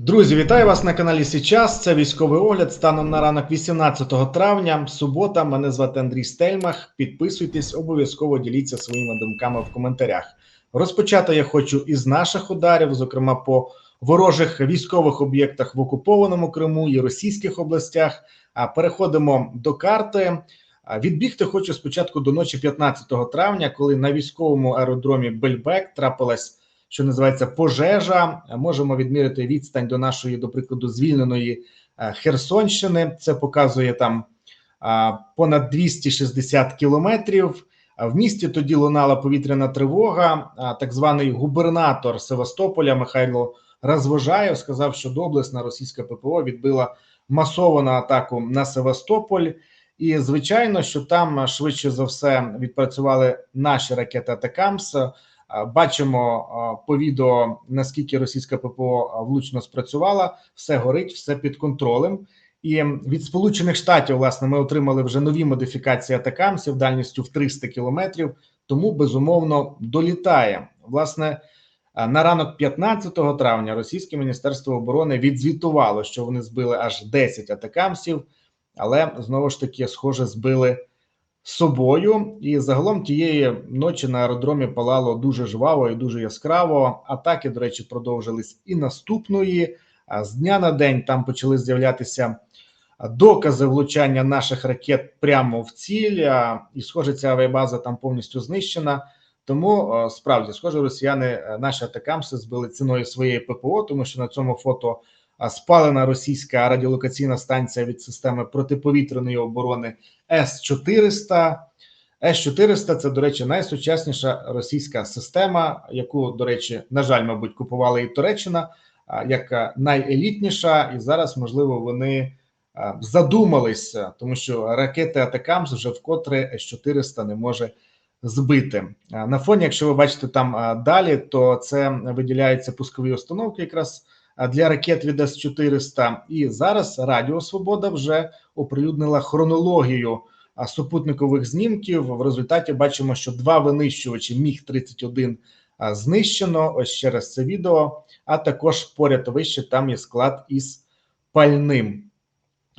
Друзі, вітаю вас на каналі Січас. Це військовий огляд станом на ранок 18 травня. Субота. Мене звати Андрій Стельмах. Підписуйтесь, обов'язково діліться своїми думками в коментарях. Розпочати я хочу із наших ударів, зокрема по ворожих військових об'єктах в окупованому Криму і російських областях. А переходимо до карти. Відбігти хочу спочатку до ночі 15 травня, коли на військовому аеродромі Бельбек трапилась що називається пожежа. Можемо відміряти відстань до нашої, до прикладу, звільненої е, Херсонщини. Це показує там понад 260 кілометрів. В місті тоді лунала повітряна тривога. Так званий губернатор Севастополя Михайло Розвожаєв сказав, що доблесна російська ППО відбила масовану атаку на Севастополь. І звичайно, що там швидше за все відпрацювали наші ракети Атакамс. А, Бачимо а, по відео наскільки російська ППО влучно спрацювала, все горить, все під контролем. І від Сполучених Штатів, власне, ми отримали вже нові модифікації атакамсів дальністю в 300 кілометрів. Тому безумовно долітає. Власне, на ранок 15 травня Російське міністерство оборони відзвітувало, що вони збили аж 10 атакамсів, але знову ж таки, схоже, збили собою, і загалом тієї ночі на аеродромі палало дуже жваво і дуже яскраво. Атаки, до речі, продовжились і наступної. З дня на день там почали з'являтися докази влучання наших ракет прямо в ціль. І, схоже, ця авіабаза там повністю знищена. Тому справді, схоже, росіяни наші атакамси збили ціною своєї ППО, тому що на цьому фото спалена російська радіолокаційна станція від системи протиповітряної оборони С-400. С-400 – це, до речі, найсучасніша російська система, яку, до речі, на жаль, мабуть, купувала і Туреччина, як найелітніша, і зараз, можливо, вони задумалися, тому що ракети Атакамс вже вкотре С-400 не може збити. На фоні, якщо ви бачите там далі, то це виділяються пускові установки якраз для ракет від С-400. І зараз Радіо Свобода вже оприлюднила хронологію супутникових знімків. В результаті бачимо, що два винищувачі Міг 31 знищено. Ось ще раз це відео. А також поряд вище там є склад із пальним.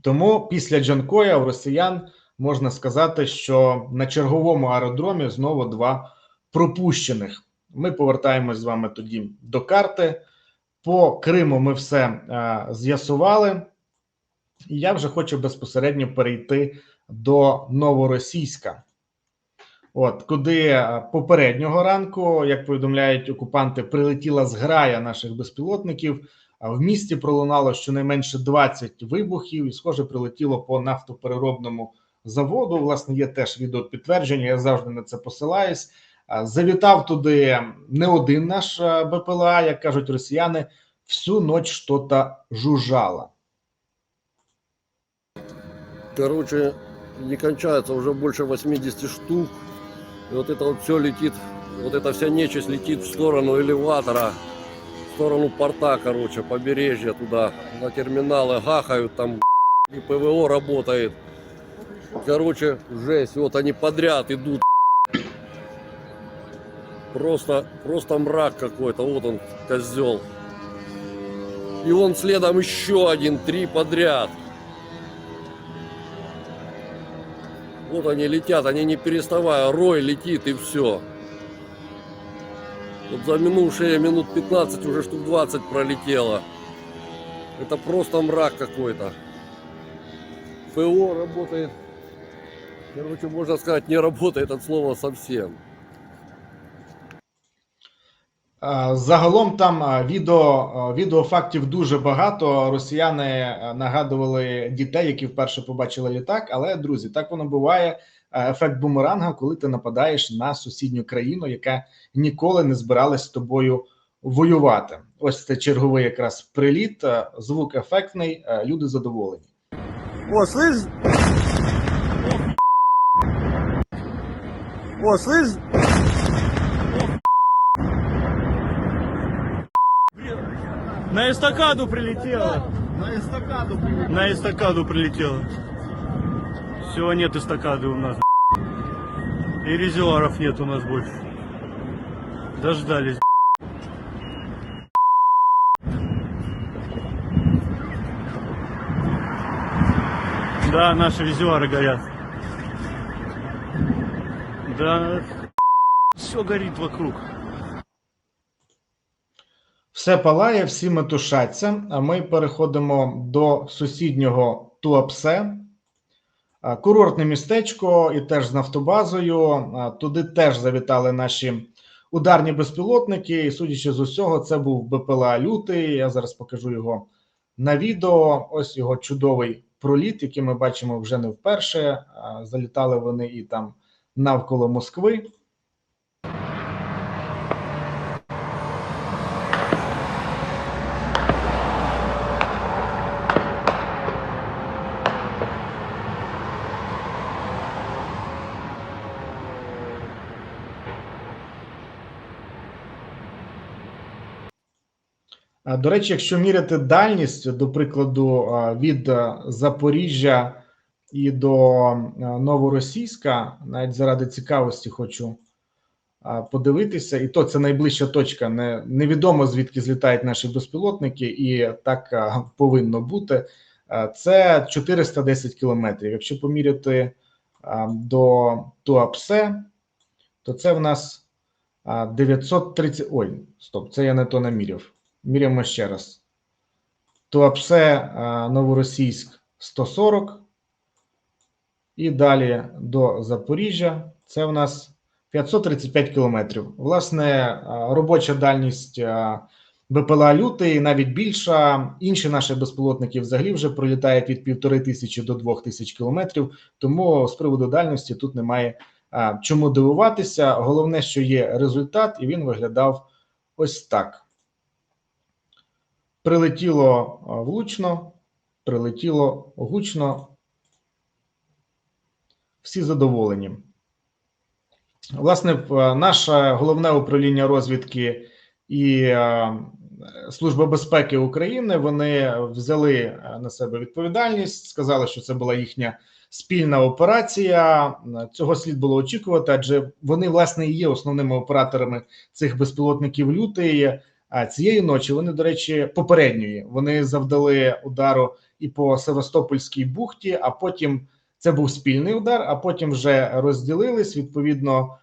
Тому після Джанкоя у росіян можна сказати, що на черговому аеродромі знову два пропущених. Ми повертаємось з вами тоді до карти. По Криму ми все е, з'ясували. І я вже хочу безпосередньо перейти до Новоросійська. От куди е, попереднього ранку, як повідомляють окупанти, прилетіла зграя наших безпілотників. В місті пролунало щонайменше 20 вибухів, і схоже, прилетіло по нафтопереробному заводу. Власне, є теж відеопідтвердження. Я завжди на це посилаюсь. А, Завітав туди не один наш е, БПЛА, як кажуть росіяни, всю ніч що-то жужжало. Короче, не кончается уже больше 80 штук. И вот это вот все летит, вот эта вся нечисть летит в сторону элеватора, в сторону порта, короче, побережья туда, на терминалы гахают, там и ПВО работает. Короче, жесть, вот они подряд идут. Просто, просто мрак какой-то, вот он, козел. И он следом еще один, три подряд. Вот они летят, они не переставая, рой летит и все. Вот за минувшие минут 15 уже штук 20 пролетело. Это просто мрак какой-то. ПО работает. Короче, можно сказать, не работает от слова совсем. Загалом там е, відео, е, відеофактів дуже багато. Росіяни е, нагадували дітей, які вперше побачили літак. Але друзі, так воно буває. Е, Ефект бумеранга, коли ти нападаєш на сусідню країну, яка ніколи не збиралась з тобою воювати. Ось це черговий якраз приліт. е, Звук ефектний, е, люди задоволені. О, слышь? О, слышь? На эстакаду прилетела. На эстакаду прилетела. На эстакаду прилетела. Все, нет эстакады у нас. И резервуаров нет у нас больше. Дождались. Да, наши резервуары горят. Да. Все горит вокруг. Все палає, всі метушаться. А ми переходимо до сусіднього Туапсе. Курортне містечко і теж з нафтобазою. Туди теж завітали наші ударні безпілотники. І судячи з усього, це був БПЛА Лютий. Я зараз покажу його на відео. Ось його чудовий проліт, який ми бачимо вже не вперше. Залітали вони і там навколо Москви. До речі, якщо міряти дальність, до прикладу, від Запоріжжя і до Новоросійська, навіть заради цікавості хочу подивитися, і то це найближча точка. Не, невідомо звідки злітають наші безпілотники, і так повинно бути. Це 410 кілометрів. Якщо поміряти до Туапсе, то це в нас 930. Ой, стоп, це я не то наміряв. Міряємо ще раз. Туапсе Новоросійськ 140. І далі до Запоріжжя. Це в нас 535 кілометрів. Власне, робоча дальність БПЛА Лютий навіть більша. Інші наші безпілотники взагалі вже пролітають від півтори тисячі до двох тисяч кілометрів. Тому з приводу дальності тут немає чому дивуватися. Головне, що є результат, і він виглядав ось так. Прилетіло влучно, прилетіло гучно. Всі задоволені. Власне, в- наше головне управління розвідки і Служба безпеки України вони взяли на себе відповідальність, сказали, що це була їхня спільна операція. Цього слід було очікувати, адже вони, власне, і є основними операторами цих безпілотників лютий. А цієї ночі вони, до речі, попередньої вони завдали удару і по Севастопольській бухті, а потім це був спільний удар. А потім вже розділились. Відповідно,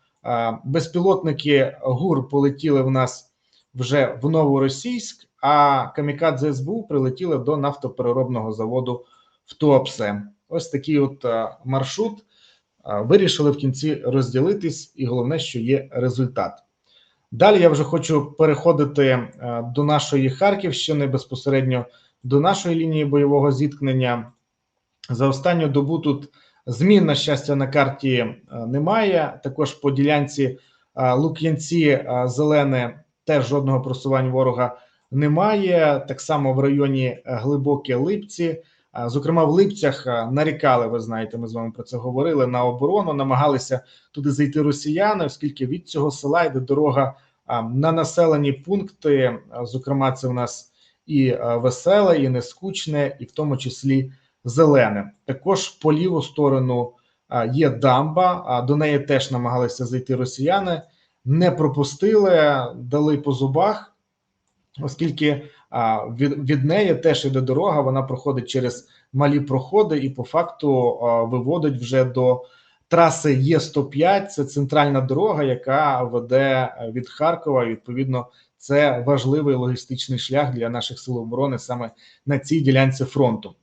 безпілотники ГУР полетіли в нас вже в Новоросійськ, а камікадзе СБУ прилетіли до нафтопереробного заводу в Туапсе. Ось такий от маршрут. Вирішили в кінці розділитись, і головне, що є результат. Далі я вже хочу переходити е, до нашої Харківщини безпосередньо до нашої лінії бойового зіткнення. За останню добу тут змін, на щастя, на карті е, немає. Також по ділянці е, Лук'янці Зелене теж жодного просування ворога немає. Так само в районі Глибокі Липці. Зокрема, в Липцях нарікали, ви знаєте, ми з вами про це говорили на оборону, намагалися туди зайти росіяни, оскільки від цього села йде дорога на населені пункти. Зокрема, це в нас і веселе, і нескучне, і в тому числі зелене. Також по ліву сторону є дамба, а до неї теж намагалися зайти росіяни, не пропустили, дали по зубах, оскільки а, від, від неї теж іде дорога. Вона проходить через малі проходи і по факту виводить вже до траси Є105. Це центральна дорога, яка веде е, від Харкова. Відповідно, це важливий логістичний шлях для наших сил оборони саме на цій ділянці фронту.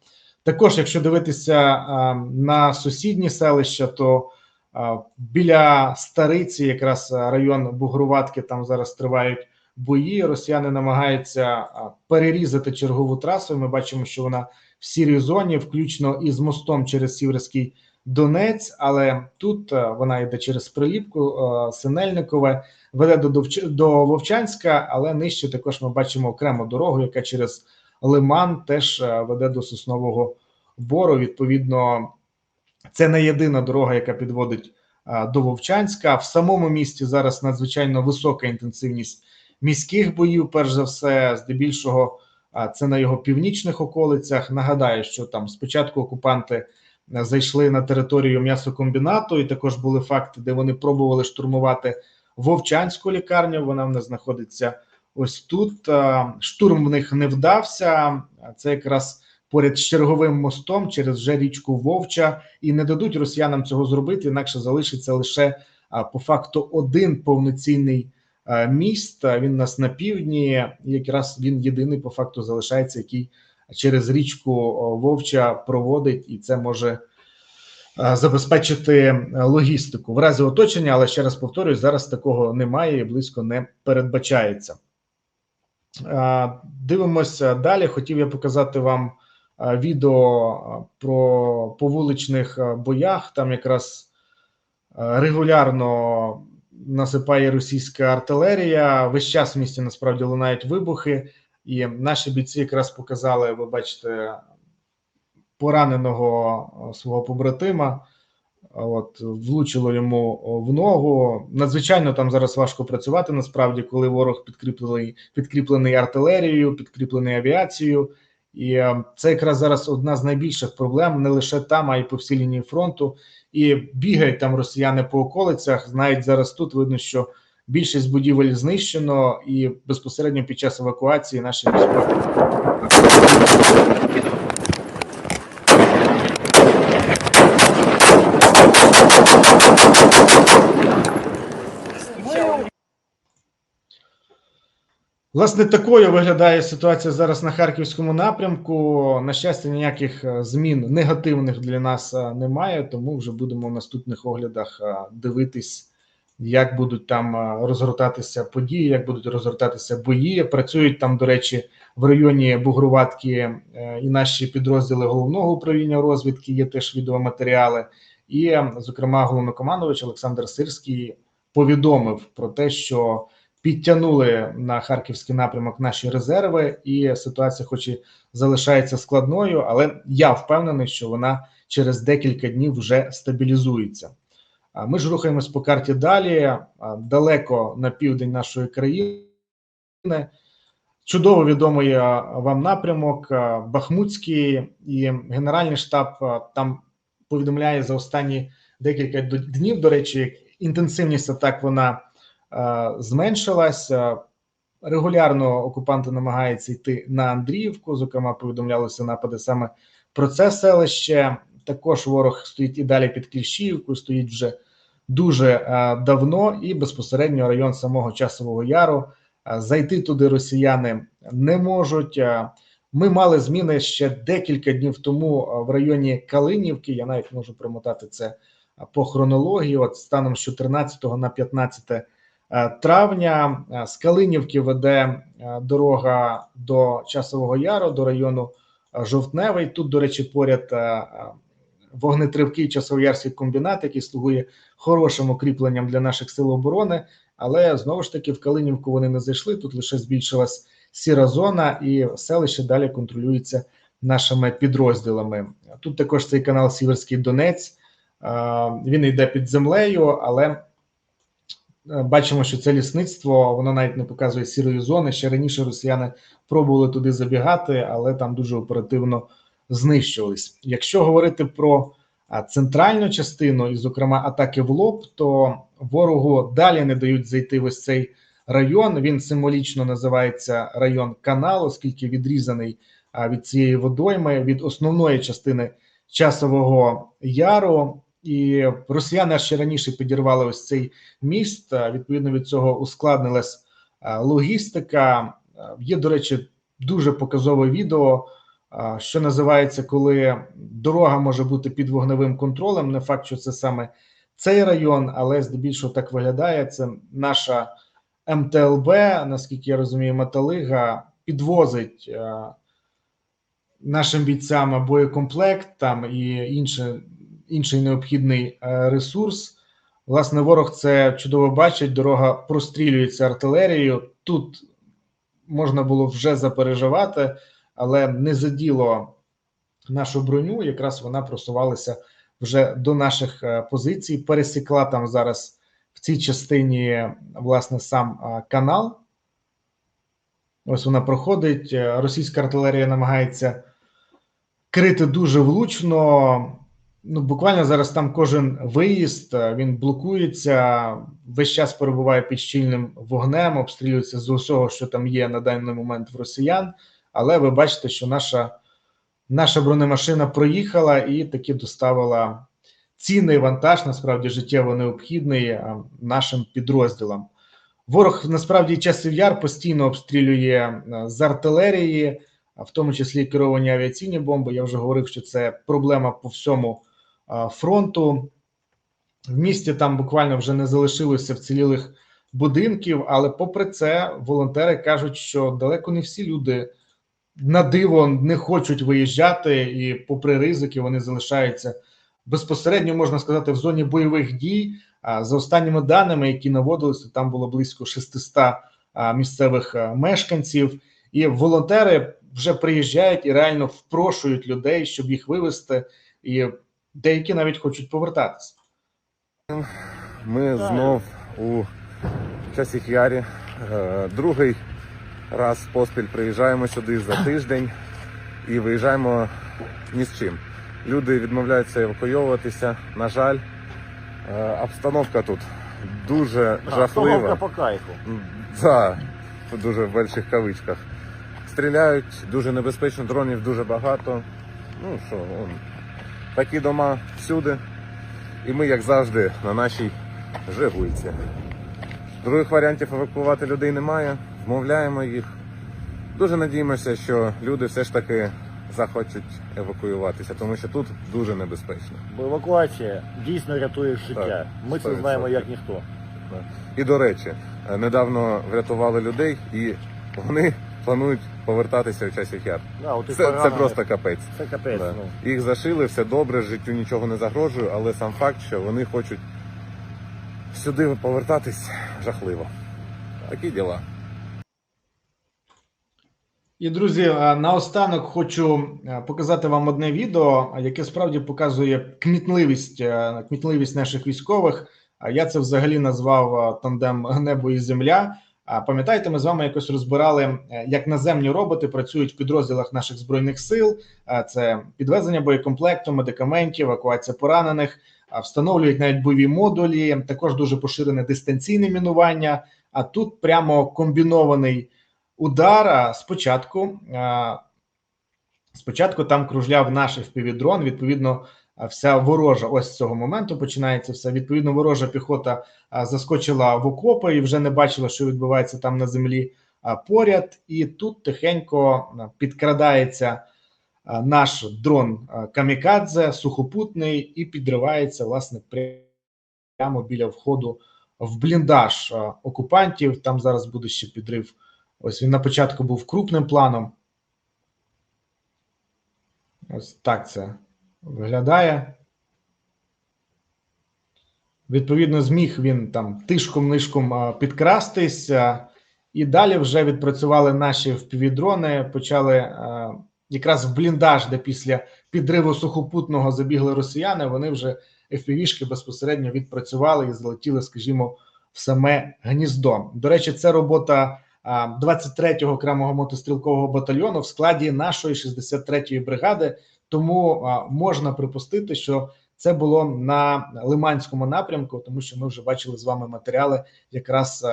Також, якщо дивитися а, на сусідні селища, то а, біля Стариці, якраз район Бугруватки, там зараз тривають бої. Росіяни намагаються перерізати чергову трасу. Ми бачимо, що вона в сірій зоні, включно із мостом через Сіверський Донець, але тут вона йде через Приліпку, Синельникове, веде до, Довч- до Вовчанська, але нижче також ми бачимо окрему дорогу, яка через Лиман теж веде до Соснового Бору. Відповідно, це не єдина дорога, яка підводить до Вовчанська. В самому місті зараз надзвичайно висока інтенсивність міських боїв. Перш за все, здебільшого, це на його північних околицях. Нагадаю, що там спочатку окупанти е, зайшли на територію м'ясокомбінату, і також були факти, де вони пробували штурмувати Вовчанську лікарню. Вона в нас знаходиться ось тут. Штурм в них не вдався. Це якраз поряд з черговим мостом через вже річку Вовча і не дадуть росіянам цього зробити, інакше залишиться лише по факту один повноцінний міст. Він у нас на півдні. Якраз він єдиний по факту залишається, який через річку Вовча проводить, і це може е, забезпечити е, логістику в разі оточення. Але ще раз повторюю, зараз такого немає і близько не передбачається. Е, Дивимося далі. Хотів я показати вам е, відео е, про по вуличних е, боях. Там якраз е, регулярно насипає російська артилерія. Весь час в місті насправді лунають вибухи, і наші бійці якраз показали, ви бачите, пораненого свого побратима. От влучило йому в ногу. Надзвичайно там зараз важко працювати. Насправді, коли ворог підкріплений підкріплений артилерією, підкріплений авіацією, і е, це якраз зараз одна з найбільших проблем не лише там, а й по всій лінії фронту. І бігають там росіяни по околицях. Навіть зараз тут видно, що більшість будівель знищено, і безпосередньо під час евакуації наші військові Власне, такою виглядає ситуація зараз на харківському напрямку. На щастя, ніяких е, змін негативних для нас е, немає, тому вже будемо в наступних оглядах е, дивитись, як будуть там розгортатися події, як будуть розгортатися бої. Працюють там, до речі, в районі Бугруватки і наші підрозділи головного управління розвідки. Є теж відеоматеріали. І, зокрема, головнокомандувач Олександр Сирський повідомив про те, що підтягнули на харківський напрямок наші резерви, і ситуація, хоч і залишається складною, але я впевнений, що вона через декілька днів вже стабілізується. Ми ж рухаємось по карті далі, далеко на південь нашої країни. Чудово відомий вам напрямок Бахмутський і Генеральний штаб там повідомляє за останні декілька днів. До речі, інтенсивність атак вона Е, Регулярно окупанти намагаються йти на Андріївку. Зокрема, повідомлялися напади саме про це селище. Також ворог стоїть і далі під Кліщіївкою, стоїть вже дуже е, давно, і безпосередньо район самого часового яру. Е, Зайти туди росіяни не можуть. Ми мали зміни ще декілька днів тому в районі Калинівки. Я навіть можу промотати це по хронології. От станом з 14 на 15 е, травня е, з Калинівки веде е, дорога до Часового Яру, до району е, Жовтневий. Тут, до речі, поряд е, е, вогнетривкий часовоярський комбінат, який слугує хорошим укріпленням для наших сил оборони. Але знову ж таки в Калинівку вони не зайшли. Тут лише збільшилась сіра зона, і селище далі контролюється нашими підрозділами. Тут також цей канал Сіверський Донець. Е, Він йде під землею, але е, бачимо, що це лісництво воно навіть не показує сірої зони. Ще раніше росіяни пробували туди забігати, але там дуже оперативно знищувались. Якщо говорити про центральну частину, і, зокрема, атаки в лоб, то ворогу далі не дають зайти в ось цей район. Він символічно називається район каналу, оскільки відрізаний від цієї водойми, від основної частини часового яру. І росіяни ще раніше підірвали ось цей міст. Відповідно від цього ускладнилась логістика. Є, до речі, дуже показове відео, що називається, коли дорога може бути під вогневим контролем. Не факт, що це саме цей район, але здебільшого так виглядає. Це наша МТЛБ, наскільки я розумію, Металига підвозить нашим бійцям боєкомплект там і інше, інший необхідний е, ресурс. Власне, ворог це чудово бачить. Дорога прострілюється артилерією. Тут можна було вже запереживати, але не заділо нашу броню. Якраз вона просувалася вже до наших е, позицій. Пересікла там зараз в цій частині власне сам е, канал. Ось вона проходить. Російська артилерія намагається крити дуже влучно. Ну, буквально зараз там кожен виїзд е, він блокується, весь час перебуває під щільним вогнем, обстрілюється з усього, що там є на даний момент в росіян. Але ви бачите, що наша наша бронемашина проїхала і таки доставила цінний вантаж, насправді життєво необхідний нашим підрозділам. Ворог насправді часів яр постійно обстрілює з артилерії, в тому числі керовані авіаційні бомби. Я вже говорив, що це проблема по всьому фронту. В місті там буквально вже не залишилося вцілілих будинків, але попри це, волонтери кажуть, що далеко не всі люди на диво не хочуть виїжджати, і, попри ризики, вони залишаються безпосередньо, можна сказати, в зоні бойових дій. За останніми даними, які наводилися, там було близько 600 місцевих мешканців, і волонтери вже приїжджають і реально впрошують людей, щоб їх вивезти, і деякі навіть хочуть повертатися. Ми знов у часіх Ярі. Е, Другий раз поспіль приїжджаємо сюди за тиждень і виїжджаємо ні з чим. Люди відмовляються евакуйовуватися. На жаль, Е, обстановка тут дуже жахлива. по кайфу. Да, в дуже великих кавичках. Стріляють, дуже небезпечно, дронів дуже багато. Ну що, он, такі дома всюди. І ми, як завжди, на нашій Жигульці. Других варіантів евакувати людей немає, вмовляємо їх. Дуже надіємося, що люди все ж таки захочуть евакуюватися, тому що тут дуже небезпечно. Бо евакуація дійсно рятує життя. Так, Ми це 100%. знаємо як ніхто. І до речі, е, недавно врятували людей, і вони планують повертатися в часів яр. Да, от і Це, це просто капець. це капець. Да. Ну. Їх зашили, все добре, життю нічого не загрожує, але сам факт, що вони хочуть сюди повертатись, жахливо. Такі діла. І друзі, е, наостанок хочу е, показати вам одне відео, яке справді показує кмітливість, е, кмітливість наших військових. А Я це взагалі назвав тандем небо і земля. Пам'ятаєте, ми з вами якось розбирали, е, як наземні роботи працюють в підрозділах наших збройних сил. Е, Це підвезення боєкомплекту, медикаментів, евакуація поранених, встановлюють навіть бойові модулі. Також дуже поширене дистанційне мінування. А тут прямо комбінований удар. Спочатку, спочатку там кружляв наш FPV-дрон, відповідно, вся ворожа, ось з цього моменту починається все. Відповідно, ворожа піхота заскочила в окопи і вже не бачила, що відбувається там на землі поряд. І тут тихенько підкрадається наш дрон Камікадзе, сухопутний, і підривається, власне, прямо біля входу в бліндаж окупантів. Там зараз буде ще підрив. Ось він на початку був крупним планом. Ось так це виглядає. Відповідно, зміг він там тишком-нишком а, підкрастись, і далі вже відпрацювали наші впівдрони, почали якраз в бліндаж, де після підриву сухопутного забігли росіяни. Вони вже FPV-шки безпосередньо відпрацювали і залетіли, скажімо, в саме гніздо. До речі, це робота а, 23-го окремого мотострілкового батальйону в складі нашої 63-ї бригади. Тому можна припустити, що це було на Лиманському напрямку, тому що ми вже бачили з вами матеріали якраз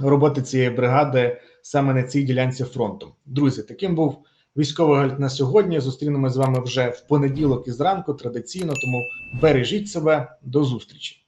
роботи цієї бригади саме на цій ділянці фронту. Друзі, таким був військовий огляд на сьогодні. Зустрінемося з вами вже в понеділок і зранку традиційно. Тому бережіть себе до зустрічі.